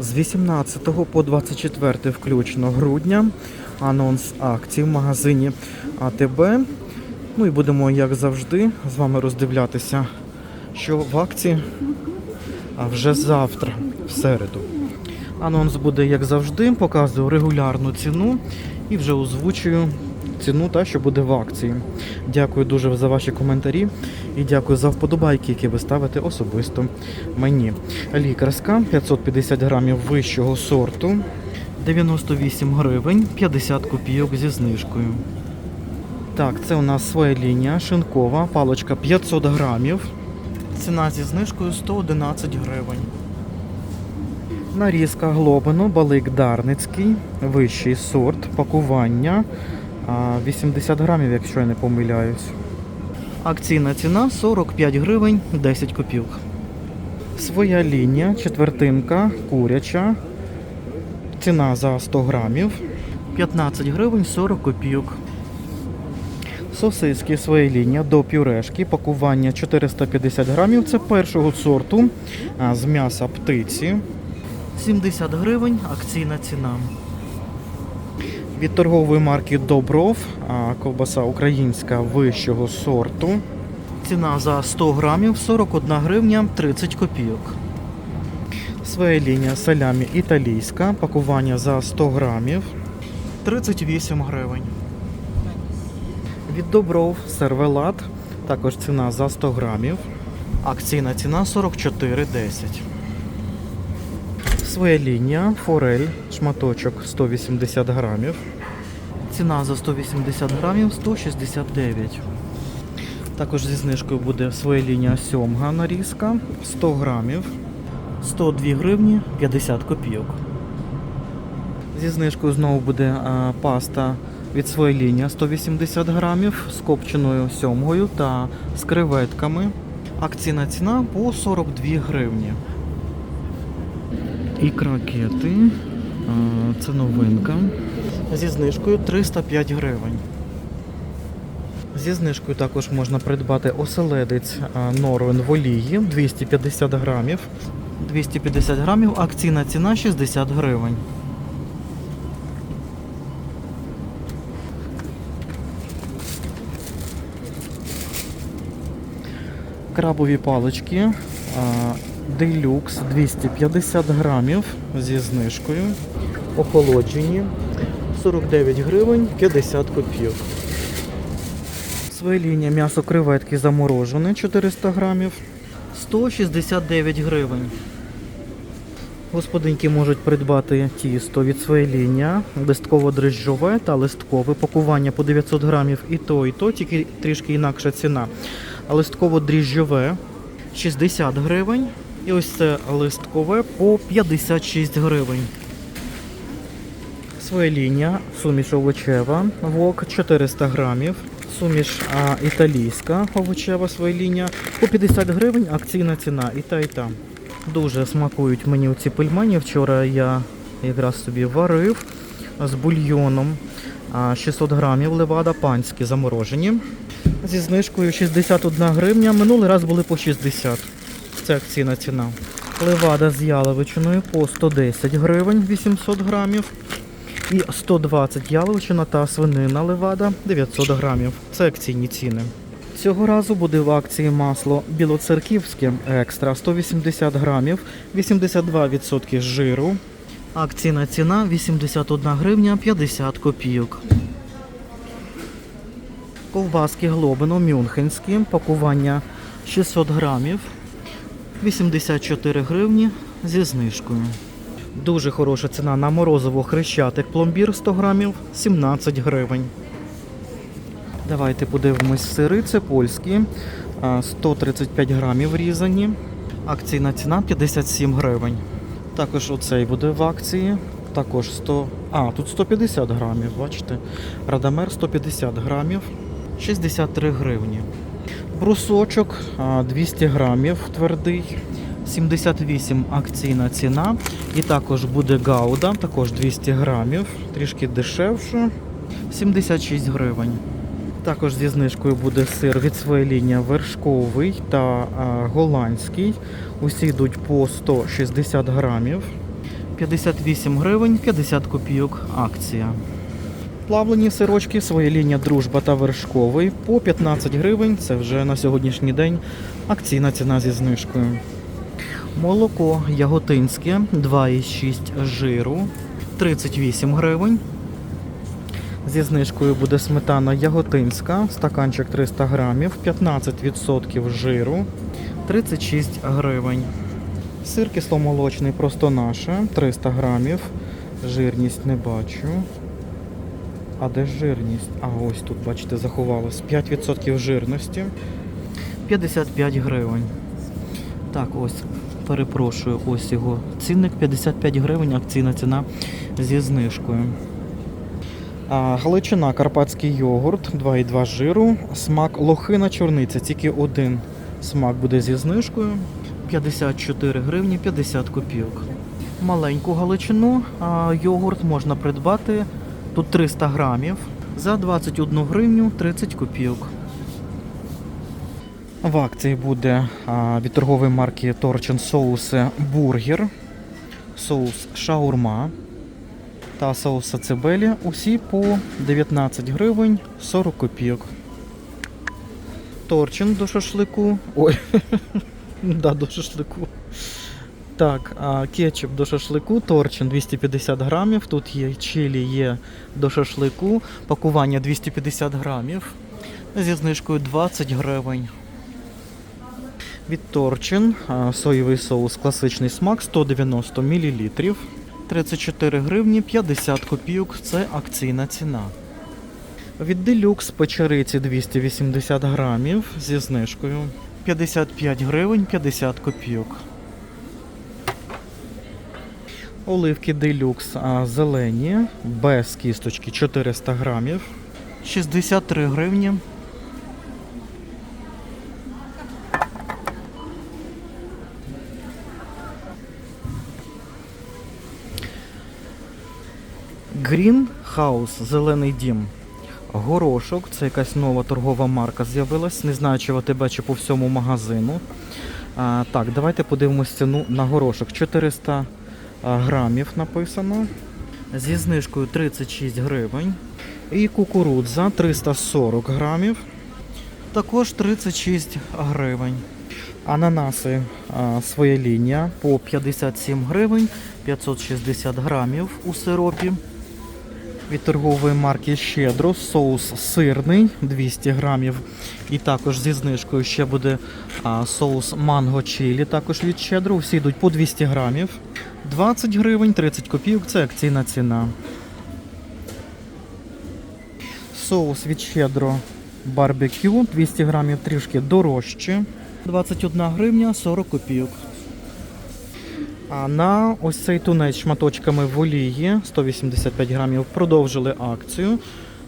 З 18 по 24 включно грудня анонс акцій в магазині АТБ. Ну і будемо, як завжди, з вами роздивлятися, що в акції а вже завтра, в середу. Анонс буде, як завжди, показую регулярну ціну і вже озвучую ціну, та, що буде в акції. Дякую дуже за ваші коментарі і дякую за вподобайки, які ви ставите особисто мені. Лікарська 550 грамів вищого сорту, 98 гривень, 50 копійок зі знижкою. Так, це у нас своя лінія шинкова, паличка 500 грамів. Ціна зі знижкою 111 гривень. Нарізка глобину, балик Дарницький, вищий сорт, пакування 80 грамів, якщо я не помиляюсь. Акційна ціна 45 гривень 10 копійок. Своя лінія, четвертинка, куряча. Ціна за 100 грамів 15 гривень 40 копійок. Сосиски своя лінія до пюрешки, пакування 450 грамів. Це першого сорту з м'яса птиці. 70 гривень акційна ціна. Від торгової марки Добров, ковбаса українська вищого сорту. Ціна за 100 грамів 41 гривня 30 копійок. Своя лінія салямі італійська, пакування за 100 грамів 38 гривень. Від Добров сервелат, також ціна за 100 грамів. Акційна ціна 44,10. Своя лінія, форель, шматочок 180 грамів. Ціна за 180 грамів 169. Також зі знижкою буде своя лінія сьомга нарізка 100 грамів. 102 гривні 50 копійок. Зі знижкою знову буде а, паста від своєї лінії 180 грамів з копченою сьомгою та з креветками. Акційна ціна по 42 гривні. І кракети. Це новинка. Зі знижкою 305 гривень. Зі знижкою також можна придбати оселедець Норвен в олії 250 грамів. 250 грамів, акційна ціна 60 гривень. Крабові палички Делюкс 250 грамів зі знижкою. Охолоджені 49 гривень 50 копійок. Своя лінія м'ясо креветки заморожене 400 грамів 169 гривень. Господинки можуть придбати тісто від своєї лінія, листково-дрижджове та листкове пакування по 900 грамів і то, і то, тільки трішки інакша ціна. А листково-дріжджове 60 гривень. І ось це листкове по 56 гривень. Своя лінія, суміш овочева, вок 400 грамів. Суміш а, італійська овочева своя лінія по 50 гривень, акційна ціна і та, і та. Дуже смакують мені ці пельмені. Вчора я якраз собі варив з бульйоном. 600 грамів левада панські заморожені. Зі знижкою 61 гривня. Минулий раз були по 60. Це акційна ціна. Левада з яловичиною по 110 гривень 800 грамів. І 120 яловичина та свинина левада 900 грамів. Це акційні ціни. Цього разу буде в акції масло білоцерківське екстра 180 грамів, 82% жиру. Акційна ціна 81 гривня 50 копійок. Ковбаски Глобино мюнхенські, пакування 600 грамів, 84 гривні зі знижкою. Дуже хороша ціна на морозиво хрещатик пломбір 100 грамів 17 гривень. Давайте подивимось сири, це польські, 135 грамів різані. Акційна ціна 57 гривень. Також оцей буде в акції. Також 100. А, тут 150 грамів, бачите. Радамер 150 грамів, 63 гривні. Брусочок 200 грамів твердий, 78 акційна ціна. І також буде гауда, також 200 грамів, трішки дешевше, 76 гривень. Також зі знижкою буде сир від своєї лінії вершковий та голландський. Усі йдуть по 160 грамів. 58 гривень 50 копійок акція. Плавлені сирочки, своя лінія дружба та вершковий по 15 гривень. Це вже на сьогоднішній день акційна ціна зі знижкою. Молоко яготинське 2,6 жиру 38 гривень. Зі знижкою буде сметана яготинська, стаканчик 300 грамів, 15% жиру 36 гривень. Сир кисломолочний просто наше 300 грамів. Жирність не бачу. А де жирність? А ось тут, бачите, заховалось 5% жирності. 55 гривень. Так, ось, перепрошую, ось його цінник 55 гривень, акційна ціна зі знижкою. А, Галичина, карпатський йогурт, 2,2 жиру, смак лохина чорниця, тільки один смак буде зі знижкою. 54 гривні 50 копійок. Маленьку галичину а, йогурт можна придбати тут 300 грамів за 21 гривню 30 копійок. В акції буде від торгової марки Торчин соуси бургер, соус шаурма та соус сацебелі. Усі по 19 гривень 40 копійок. Торчин до шашлику. Ой, да, до шашлику. Так, кетчуп до шашлику, торчин 250 грамів. Тут є чилі є до шашлику, пакування 250 грамів. Зі знижкою 20 гривень. Від Торчин соєвий соус класичний смак 190 мл. 34 гривні 50 копійок. Це акційна ціна. Від Deluxe печериці 280 грамів зі знижкою 55 гривень 50 копійок. Оливки а, зелені без кісточки 400 грамів 63 гривні. Green House зелений дім. Горошок, це якась нова торгова марка з'явилась. Не знаю, чи АТБ, чи по всьому магазину. А, так, давайте подивимось ціну на горошок. 400 а, грамів написано. Зі знижкою 36 гривень. І кукурудза 340 грамів. Також 36 гривень. Ананаси а, своя лінія по 57 гривень, 560 грамів у сиропі. Від торгової марки Щедро соус сирний 200 грамів. І також зі знижкою ще буде соус манго чилі, також від Щедро. Всі йдуть по 200 грамів. 20 гривень, 30 копійок це акційна ціна. Соус від Щедро барбекю 200 грамів трішки дорожче. 21 гривня 40 копійок. А на ось цей тунець шматочками в олії 185 грамів продовжили акцію.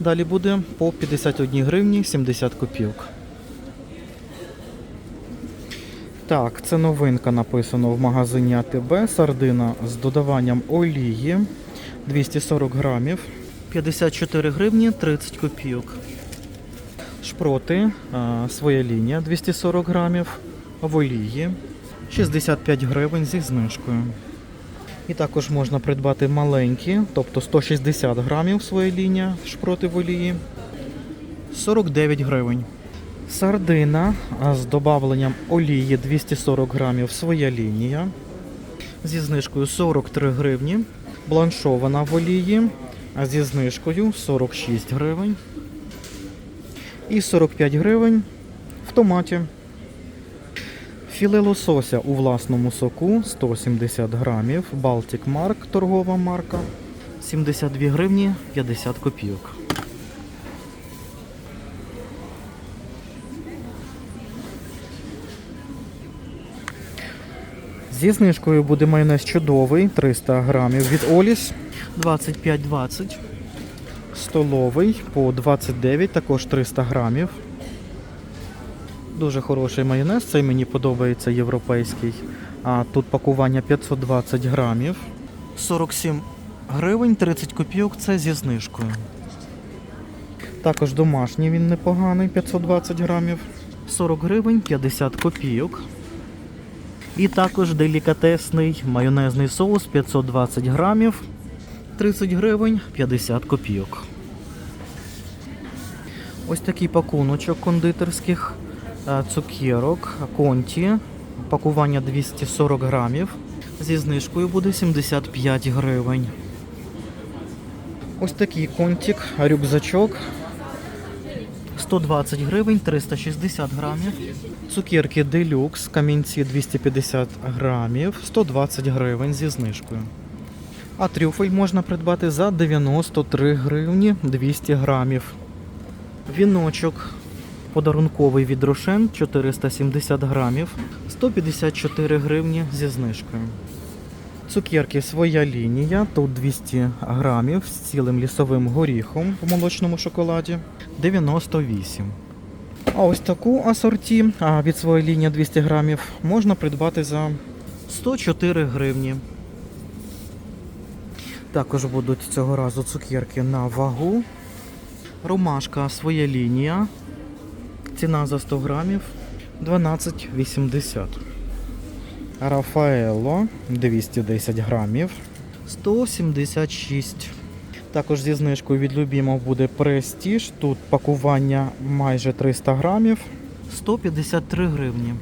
Далі буде по 51 гривні 70 копійок. Так, це новинка написано в магазині АТБ. Сардина з додаванням олії 240 грамів. 54 гривні 30 копійок. Шпроти, своя лінія 240 грамів в олії. 65 гривень зі знижкою. І також можна придбати маленькі, тобто 160 грамів своя лінія шпроти в олії. 49 гривень. Сардина з додавленням олії 240 грамів своя лінія. Зі знижкою 43 гривні. Бланшована в олії. А зі знижкою 46 гривень. І 45 гривень в томаті. Філе лосося у власному соку 170 грамів. Baltic Mark, торгова марка. 72 гривні 50 копійок. Зі знижкою буде майонез чудовий 300 грамів від Оліс 25,20. Столовий по 29, також 300 грамів. Дуже хороший майонез, цей мені подобається європейський. А тут пакування 520 грамів. 47 гривень, 30 копійок це зі знижкою. Також домашній він непоганий, 520 грамів. 40 гривень, 50 копійок. І також делікатесний майонезний соус 520 грамів, 30 гривень 50 копійок. Ось такий пакуночок кондитерських е, цукерок конті. Пакування 240 грамів. Зі знижкою буде 75 гривень. Ось такий контик, рюкзачок. 120 гривень, 360 грамів. Цукерки делюкс, камінці 250 грамів, 120 гривень зі знижкою. А трюфель можна придбати за 93 гривні 200 грамів. Віночок подарунковий від Рошен 470 грамів, 154 гривні зі знижкою. Цукерки своя лінія, тут 200 грамів з цілим лісовим горіхом в молочному шоколаді 98. А ось таку асорті а, від своєї лінії 200 грамів можна придбати за 104 гривні. Також будуть цього разу цукерки на вагу. Ромашка своя лінія. Ціна за 100 грамів 12,80. Рафаело 210 грамів 176. Також зі знижкою від Любімов буде Престіж. Тут пакування майже 300 грамів 153 гривні.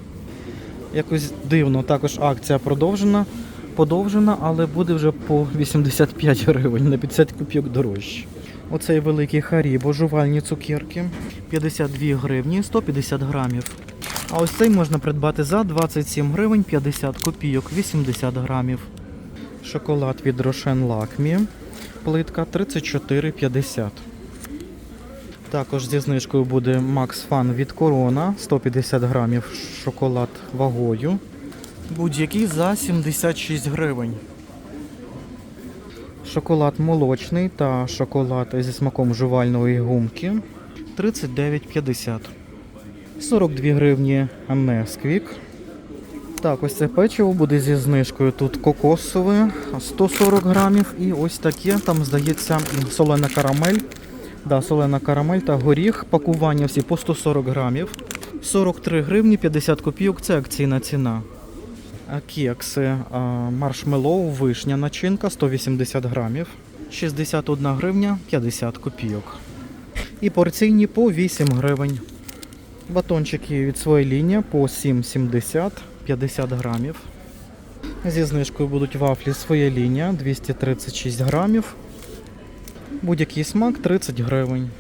Якось дивно, також акція продовжена, подовжена, але буде вже по 85 гривень на 50 копійок дорожче. Оцей великий харібо, жувальні цукерки 52 гривні 150 грамів. А ось цей можна придбати за 27 гривень 50 копійок 80 грамів. Шоколад від Рошен Лакмі. Плитка 34,50. Також зі знижкою буде Max Fun від Корона 150 грамів шоколад вагою. Будь-який за 76 гривень. Шоколад молочний та шоколад зі смаком жувальної гумки 39,50. 42 гривні Несквік. Так, ось це печиво буде зі знижкою. Тут кокосове 140 грамів. І ось таке, там здається, солена карамель. Да, солена карамель та горіх. Пакування всі по 140 грамів. 43 гривні 50 копійок це акційна ціна. Кекси маршмеллоу, вишня начинка 180 грамів. 61 гривня 50 копійок. І порційні по 8 гривень. Батончики від своєї лінії по 7,70 50 грамів. Зі знижкою будуть вафлі своя лінія 236 грамів. Будь-який смак 30 гривень.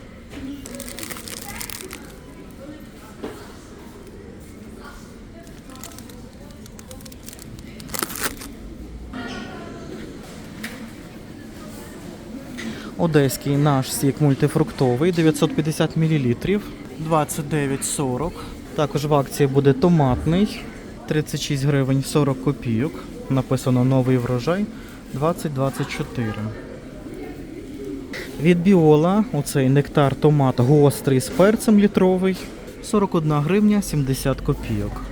Одеський наш сік мультифруктовий 950 мл 29,40. Також в акції буде томатний 36 гривень 40 копійок. Написано новий врожай 2024. Від Біола оцей нектар томат гострий з перцем літровий 41 гривня 70 копійок.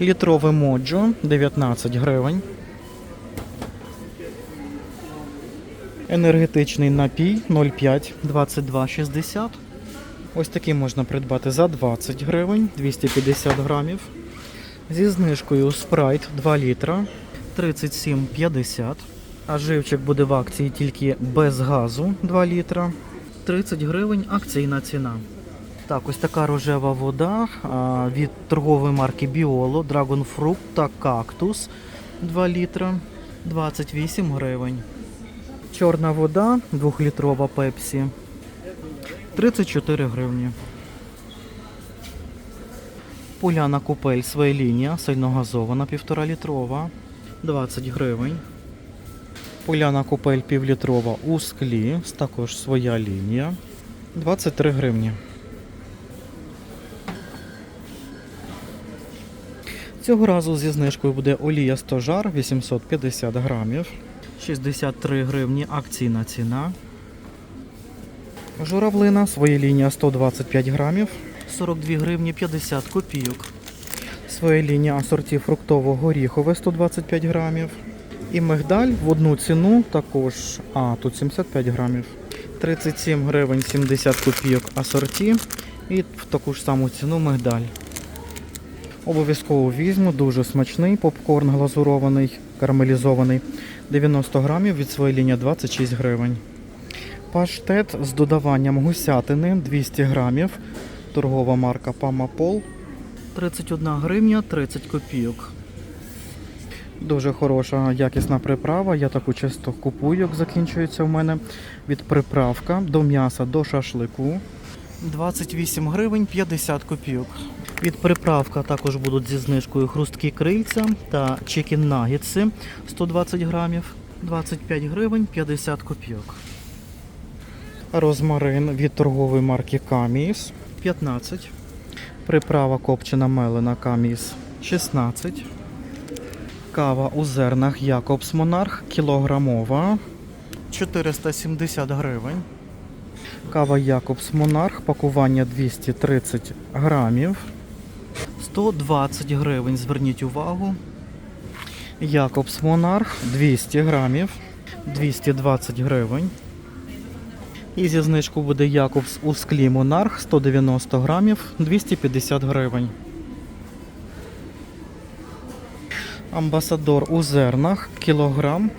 Літрове моджо 19 гривень. Енергетичний напій 0,5 22,60. Ось такий можна придбати за 20 гривень 250 грамів. Зі знижкою спрайт 2 літра 37,50. А живчик буде в акції тільки без газу 2 літра. 30 гривень акційна ціна. Так, ось така рожева вода від торгової марки Біоло, Dragon Fruit та Cactus 2 літра 28 гривень. Чорна вода 2-літрова пепсі 34 гривні. Поляна купель своя лінія, сильногазована 1,5 літрова 20 гривень. Поляна купель півлітрова у склі, також своя лінія 23 гривні. Цього разу зі знижкою буде олія стожар 850 грамів. 63 гривні акційна ціна. Журавлина, своя лінія 125 грамів, 42 гривні 50 копійок. Своя лінія асорті фруктово-горіхове 125 грамів. І мигдаль в одну ціну також, а тут 75 грамів. 37 гривень 70 копійок асорті. І в таку ж саму ціну мигдаль. Обов'язково візьму, дуже смачний, попкорн глазурований, карамелізований. 90 грамів від своєї лінії 26 гривень. Паштет з додаванням гусятини 200 грамів. Торгова марка Памапол. 31 гривня 30 копійок. Дуже хороша якісна приправа. Я таку часто купую, як закінчується в мене. Від приправка до м'яса до шашлику. 28 гривень 50 копійок. Від приправка також будуть зі знижкою хрусткі крильця та чикен нагетси 120 грамів. 25 гривень 50 копійок. Розмарин від торгової марки Каміс 15. Приправа копчена мелена Каміс 16. Кава у зернах Якобс Монарх кілограмова 470 гривень. Кава Якобс Монарх, пакування 230 грамів. 120 гривень, зверніть увагу. Якобс Монарх 200 грамів, 220 гривень. І зі знижку буде Якобс у склі Монарх 190 грамів, 250 гривень. Амбасадор у зернах кілограм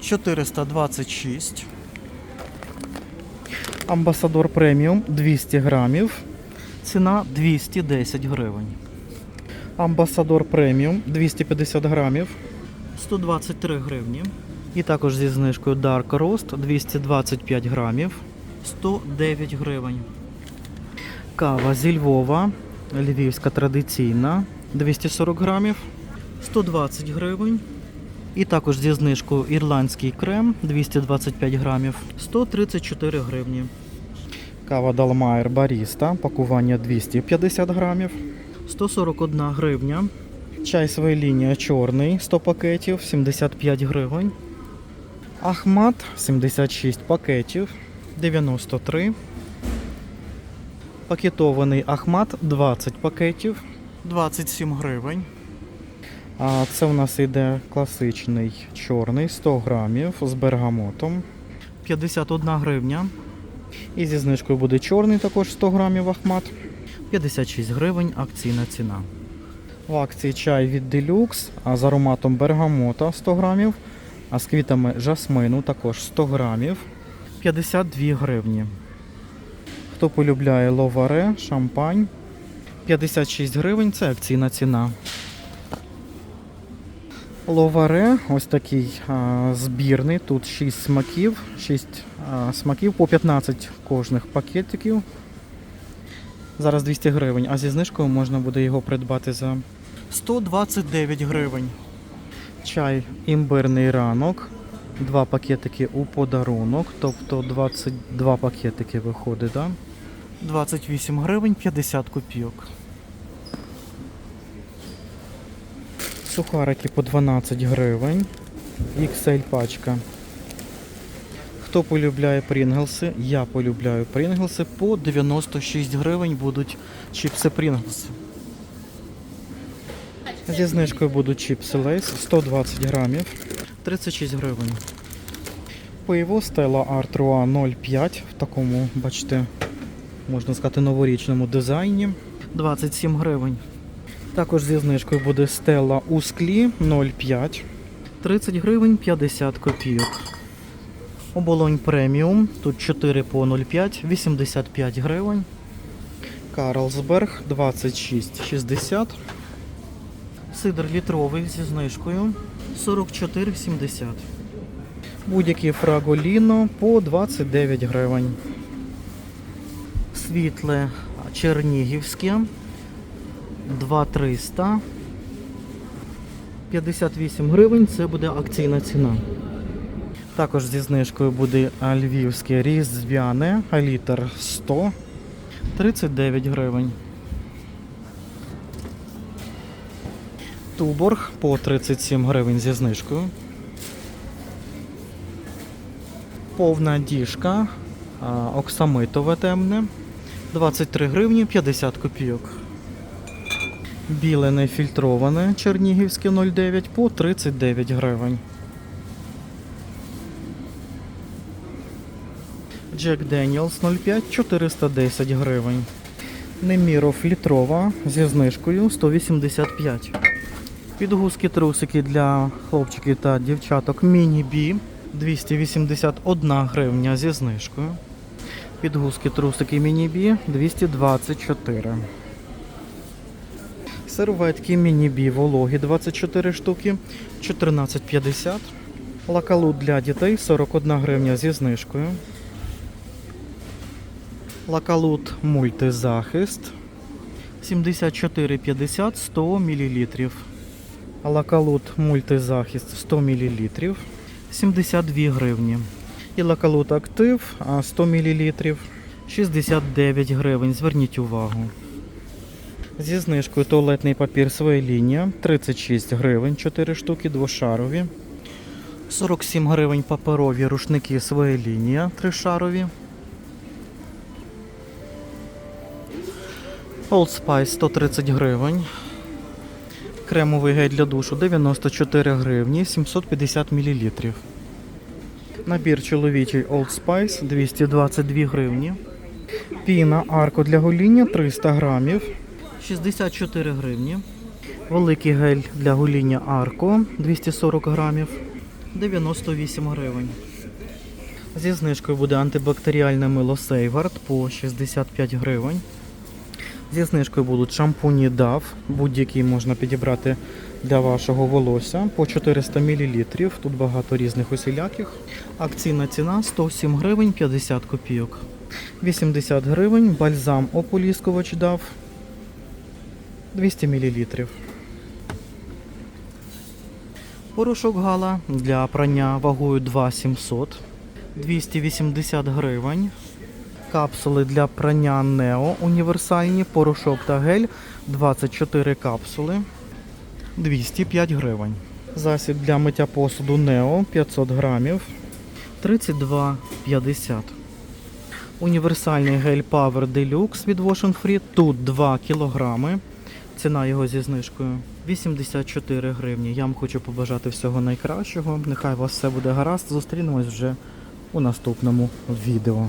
426. Амбасадор преміум 200 грамів. Ціна 210 гривень. Амбасадор преміум 250 грамів. 123 гривні. І також зі знижкою Dark Roast 225 грамів. 109 гривень. Кава зі Львова. Львівська традиційна 240 грамів. 120 гривень. І також зі знижкою ірландський крем 225 грамів 134 гривні. Кава Далмайер Баріста, пакування 250 грамів 141 гривня. Чай своя лінія чорний 100 пакетів 75 гривень. Ахмат 76 пакетів 93. Пакетований Ахмат 20 пакетів 27 гривень. А це у нас йде класичний чорний 100 грамів з бергамотом. 51 гривня. І зі знижкою буде чорний також 100 грамів Ахмат. 56 гривень акційна ціна. В акції чай від Deluxe, а з ароматом бергамота 100 грамів, а з квітами жасмину також 100 грамів. 52 гривні. Хто полюбляє ловаре, шампань. 56 гривень це акційна ціна. Ловаре, ось такий а, збірний. Тут 6 смаків, 6 а, смаків по 15 кожних пакетиків. Зараз 200 гривень, а зі знижкою можна буде його придбати за 129 гривень. Чай імбирний ранок. Два пакетики у подарунок, тобто 22 пакетики виходить, да? 28 гривень 50 копійок. Сухарики по 12 гривень. XL пачка. Хто полюбляє Прінглси? Я полюбляю Прінглси. По 96 гривень будуть чіпси Прінглси. Зі знижкою будуть чіпси Лейс 120 грамів. 36 гривень. Пиво Stella Artois 0,5 в такому, бачите, можна сказати, новорічному дизайні. 27 гривень. Також зі знижкою буде Stella у склі 0,5. 30 гривень 50 копійок. Оболонь преміум. Тут 4 по 0,5, 85 гривень. Карлсберг 26,60. Сидр літровий зі знижкою 44,70. Будь-який фраголіно по 29 гривень. Світле чернігівське 2300. 58 гривень це буде акційна ціна. Також зі знижкою буде львівське різдвяне, літр 100 39 гривень. Туборг по 37 гривень зі знижкою. Повна діжка оксамитове темне 23 гривні 50 копійок. Біле нефільтроване чернігівське 0,9 по 39 гривень. Jack Daniels 05 410 гривень. Неміров літрова зі знижкою 185. Підгузки трусики для хлопчиків та дівчаток міні-бі 281 гривня зі знижкою. Підгузки трусики міні-бі 224. Серветки міні-бі вологі 24 штуки 14,50. Лакалут для дітей 41 гривня зі знижкою. Лакалут мультизахист 74,50 100 мл. Лакалут мультизахист 100 мл 72 гривні. І лакалут актив 100 мл 69 гривень. Зверніть увагу. Зі знижкою туалетний папір своя лінія 36 гривень, 4 штуки, двошарові. 47 гривень паперові рушники своя лінія, тришарові. Old Spice 130 гривень. Кремовий гель для душу 94 гривні, 750 мл. Набір чоловічий Old Spice 222 гривні. Піна арко для гоління 300 грамів. 64 гривні. Великий гель для гоління арко 240 грамів. 98 гривень. Зі знижкою буде антибактеріальне мило Сейвард по 65 гривень. Зі знижкою будуть шампуні DAV, будь-який можна підібрати для вашого волосся по 400 мл. Тут багато різних усіляких. Акційна ціна 107 гривень 50 копійок. 80 гривень бальзам ополіскувач DAV 200 мл. Порошок гала для прання вагою 2700 280 гривень. Капсули для прання Нео універсальні, порошок та гель 24 капсули 205 гривень. Засіб для миття посуду Нео 500 грамів 32,50. Універсальний гель Power Deluxe від Wash Free. Тут 2 кілограми. Ціна його зі знижкою 84 гривні. Я вам хочу побажати всього найкращого. Нехай у вас все буде гаразд. Зустрінемось вже у наступному відео.